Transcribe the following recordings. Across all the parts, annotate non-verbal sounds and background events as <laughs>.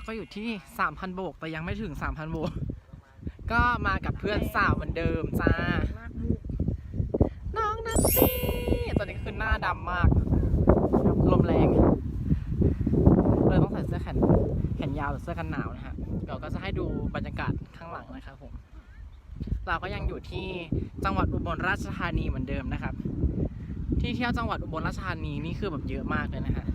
เราก็อยู่ที่ 3,000 โบก แต่ยังไม่ถึง 3,000 โบก ก็มากับเพื่อนสาวเหมือนเดิมจ้า น้องนัตตี้ตอนนี้คือหน้าดำมาก ลมแรงเลยต้องใส่เสื้อแขนแขนยาวหรือเสื้อกันหนาวนะฮะ เดี๋ยวก็จะให้ดูบรรยากาศข้างหลังนะครับผม เราก็ยังอยู่ที่จังหวัดอุบลราชธานีเหมือนเดิมนะครับ ที่เที่ยวจังหวัดอุบลราชธานีนี่คือแบบเยอะมากเลยนะฮะ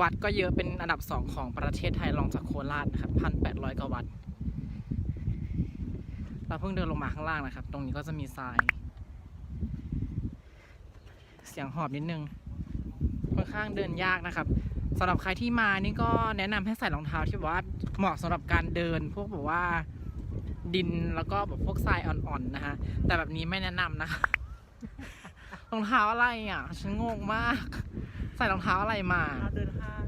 วัดก็เยอะเป็นอันดับสองของประเทศไทยรองจากโคราชนะครับพันแปดร้อยกว่าวัด เราเพิ่งเดินลงมาข้างล่างนะครับ ตรงนี้ก็จะมีทราย เสียงหอบนิดนึง ค่อนข้างเดินยากนะครับสำหรับใครที่มานี่ก็แนะนำให้ใส่รองเท้าที่แบบว่าเหมาะสำหรับการเดิน พวกแบบว่าดินแล้วก็แบบพวกทรายอ่อนๆนะฮะ แต่แบบนี้ไม่แนะนำนะ รองเท้าอะไรอะ ฉันงงมาก ส่รองเท้าอะไรมาเดินห้าง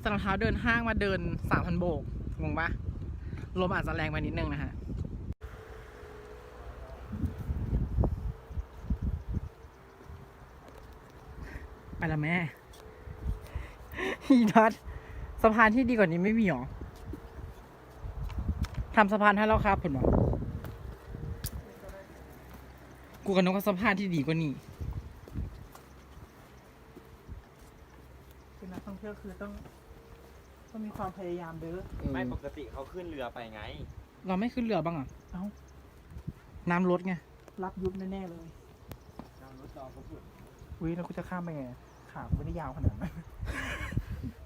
ใส่รองเท้าเดินห้างมาเดินสามพันโบกงงปะลมอาจจะแรงไปนิดนึงนะฮะไปละแม่ฮีนัทสะพานที่ดีกว่านี้ไม่มีหรอทำสะพานให้แล้วครับผมบอกกูกับนกก็สะพานที่ดีกว่านี้ เป็นนัก ท่องเที่ยวคือต้องต้องมีความพยายามเด้อไม่ปกติเขาขึ้นเรือไปไง เราไม่ขึ้นเรือบ้างอะ เอ้าน้ำลดไงรับยุบแน่ๆเลยนั่งรถจอเขาพูดอุ้ยแล้วกูจะข้ามไปไงขากูไม่ได้ยาวขนาดนั้น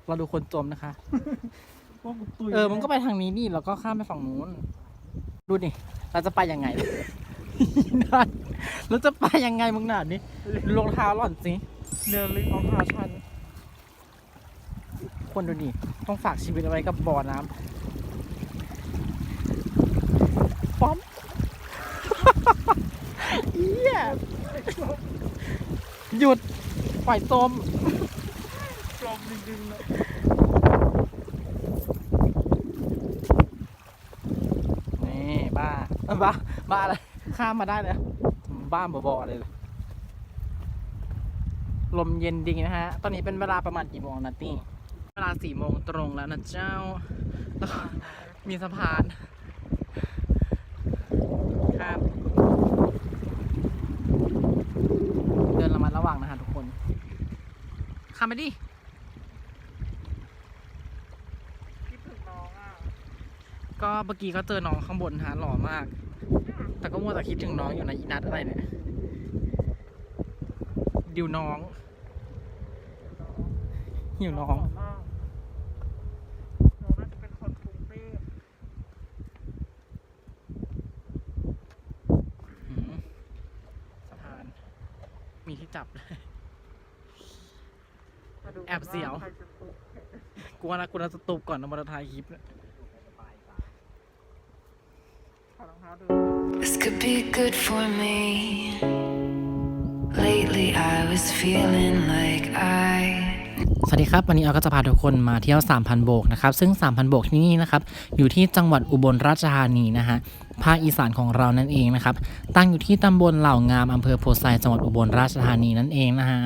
เราดูคนจมนะคะว่ากูตุยเออ มันก็ไปทางนี้นี่แล้วก็ข้ามไปฝั่งนู้น ดูดิ เราจะไปยังไง นัดเราจะไปยังไงมึงหนาดนี้ดูรองเท้าหล่อนสิเรือลึกรองเท้าชัน คนดูดิต้องฝากชีวิตเอาไว้กับบ่อน้ำป๊อมเอี้ยหยุดปล่อยจมกลมดึงๆเลยนี่บ้าบ้าบ้าอะไรข้ามมาได้เลยบ้าบอๆเลยลมเย็นดีนะฮะ ตอนนี้เป็นเวลาประมาณกี่โมงนะตี้ เวลาสี่โมงตรงแล้วนะเจ้าแล้วก็มีสะพานข้ามเดินระมัดระวังนะฮะทุกคนข้ามไปดิคิดถึงน้องอะก็เมื่อกี้ก็เจอน้องข้างบนฮะหล่อมาก แต่ก็มัวแต่คิดถึงน้องอยู่ในะอีนัทอะไรเนี่ย ดิวน้องหิวน้องหล่มากน้องน่าจะเป็นคนกรุงเทพ อืมสะพาน มีที่ จับเลยมาดูแอบเสียวใครจะตุกกูว่านะกูน่าจะตูบก่อนนะมาถ่ายคลิปเนี่ยถอดรองเท้าดู This could be good for me. Lately, I was feeling like I สวัสดีครับ วันนี้เราก็จะพาทุกคนมาเที่ยว 3,000 โบกนะครับ ซึ่ง 3,000 โบกที่นี่นะครับ อยู่ที่จังหวัดอุบลราชธานีนะฮะ ภาคอีสานของเรานั่นเองนะครับ ตั้งอยู่ที่ตำบลเหล่างามอำเภอโพไซจังหวัดอุบลราชธานีนั่นเองนะฮะ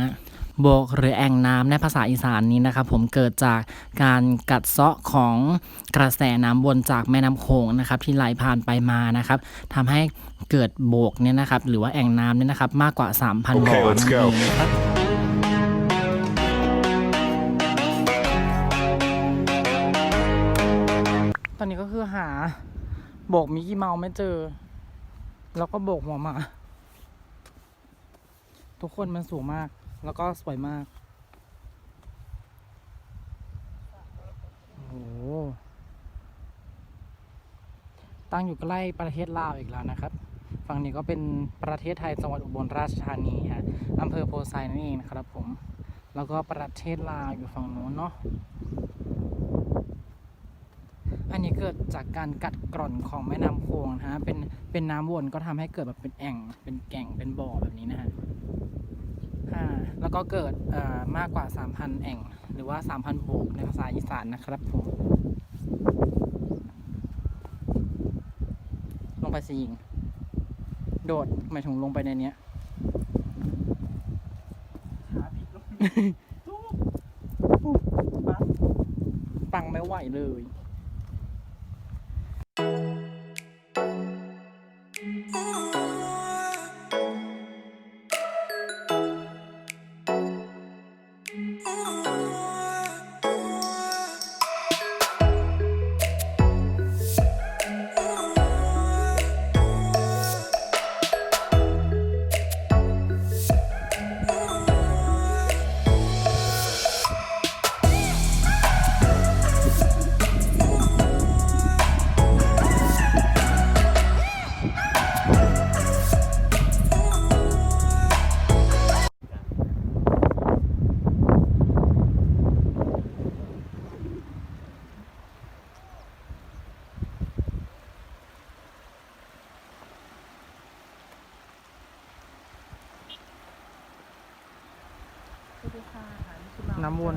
โบกหรือแอ่งน้ำในภาษาอีสานนี้นะครับ ผมเกิดจากการกัดเซาะของกระแสน้ำวนจากแม่น้ำโขงนะครับ ที่ไหลผ่านไปมานะครับทำให้เกิดโบกเนี่ยนะครับ หรือว่าแอ่งน้ำเนี่ยนะครับ มากกว่า 3,000 โบก Okay, นั่ let's นเอ go. งนะครับ นี้ก็คือหาโบกมิกกี้เมาไม่เจอ แล้วก็โบกหัวหมาทุกคนมันสูงมาก แล้วก็สวยมากโอ้โหตั้งอยู่ใกล้ประเทศลาวอีกแล้วนะครับ ฝั่งนี้ก็เป็นประเทศไทยจังหวัดอุบลราชธานีฮะอำเภอโพไซนั่นเองนะครับผม แล้วก็ประเทศลาวอยู่ฝั่งนู้นเนาะ เกิดจากการกัดกร่อนของแม่น้ำโขงนะฮะเป็นเป็นน้ำวนก็ทำให้เกิดแบบเป็นแอ่ง เป็นแก่งเป็นบ่อแบบนี้นะฮะอ่าแล้วก็เกิดเอ่อมากกว่า 3,000 แอ่ง หรือว่า 3,000โบกในภาษาอีสานนะครับผมลงไปสิหญิง โดดหมายถึงลงไปในเนี้ยขาผิดลงทุกปุ๊บปั๊บปังไม่ไหวเลย สวัสดีค่ะนี่คือเราน้ำวน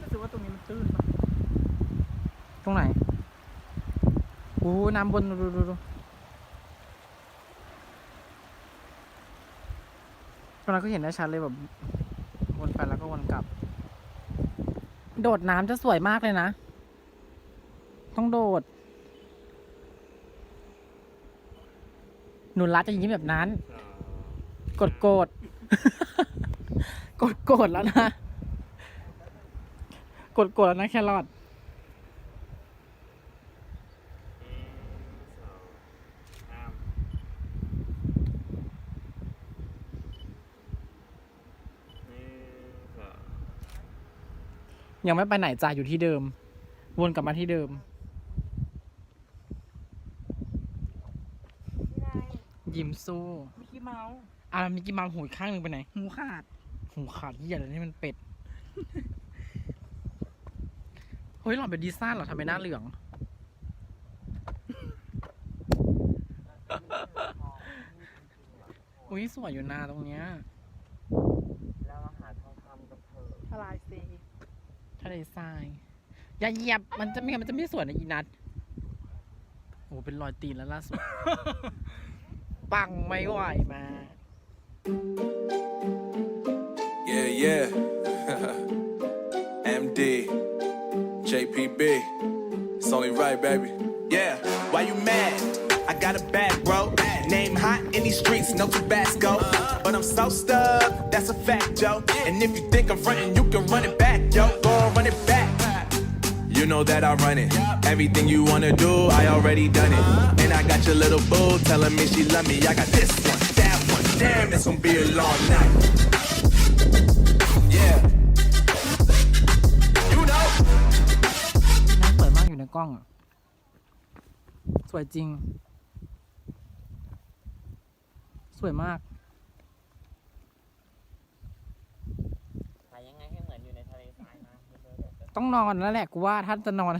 รู้สึกว่าตรงนี้มันตื้นปะตรงไหนอู้น้ำบนดูดูดูดูตอนนั้นก็เห็นได้ชัดเลยแบบ วนไปแล้วก็วนกลับ โดดน้ำจะสวยมากเลยนะ ต้องโดด หนุนรัดจะยิ้มแบบนั้น กดโกรธ กดโกรธแล้วนะ กดโกรธแล้วนะแครอทยังไม่ไปไหนจ้าอยู่ที่เดิม วนกลับมาที่เดิม ยิ้มสู้มิกกี้เมาส์อะมิกกี้เมาส์หูอีกข้างหนึ่งไปไหน หูขาด หูขาดที่ใหญ่เลยนี่มันเป็ด เฮ้ยหล่อนเป็นดีซ่าเหรอทำไมหน้าเหลือง อุ้ยสวยอยู่นาตรงเนี้ยแล้วมาหาทองคำกับเธอทลายเซทะเลทราย อย่าเหยียบ มันจะไม่งั้นมันจะไม่สวยนะอีนัทโอ้เป็นรอยตีนแล้วล่าสุด ปังไม่ไหวมา Yeah. <laughs> MD, JPB. It's only right, baby. Yeah, why you mad? I got a bad bro. Name hot in these streets, no Tabasco. But I'm so stuck, that's a fact, yo. And if you think I'm frontin', you can run it back, yo. Go on, run it back. You know that I run it. Everything you wanna do, I already done it. And I got your little boo telling me she love me. I got this one, that one. Damn, it's gonna be a long night. อยู่ในกล้องอะสวยจริง สวยมาก ถ่ายยังไงให้เหมือนอยู่ในทะเลทรายนะต้องนอนแล้วแหละกูว่าท่านจะนอน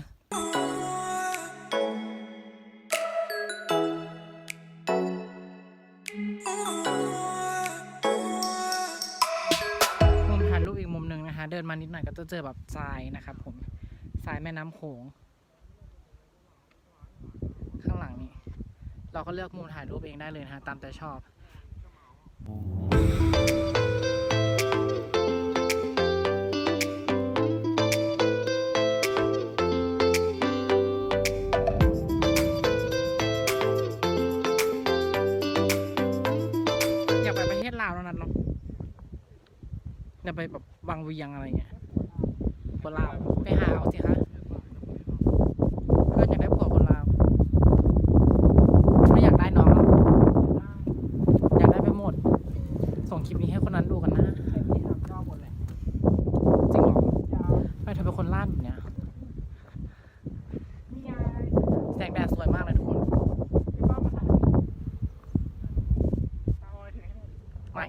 มุมถ่ายรูปอีกมุมหนึ่งนะคะ เดินมานิดหน่อยก็จะเจอแบบทรายนะครับผมทรายแม่น้ำโขง ข้างหลังนี่ เราก็เลือกมุมถ่ายรูปเองได้เลยนะฮะตามใจชอบอยากไปประเทศลาวแล้วนั้นเนาะอยากไปแบบบางเวียงอะไรเงี้ยคนลาวไปหาเอาสิคะเพื่อนอยากได้ผัวคนลาวไม่อยากได้น้องหรอกอยากได้ไปหมด ส่งคลิปนี้ให้คนนั้นดูกันนะ เต็มที่ทำรอบหมดเลย จริงเหรอ ยาว ไม่เธอเป็นคนล่านแบบเนี้ย นี่ไง แสงแดดสวยมากเลยทุกคน พี่ป้ามาถ่ายตาออยถึงให้หน่อย ไม่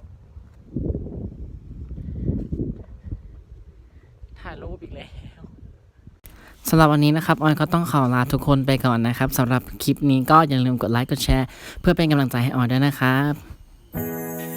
ถ่ายรูปอีกแล้วสำหรับวันนี้นะครับออยก็ต้องขอลาทุกคนไปก่อนนะครับสำหรับคลิปนี้ก็อย่าลืมกดไลค์กดแชร์ เพื่อเป็นกำลังใจให้ออยด้วยนะครับ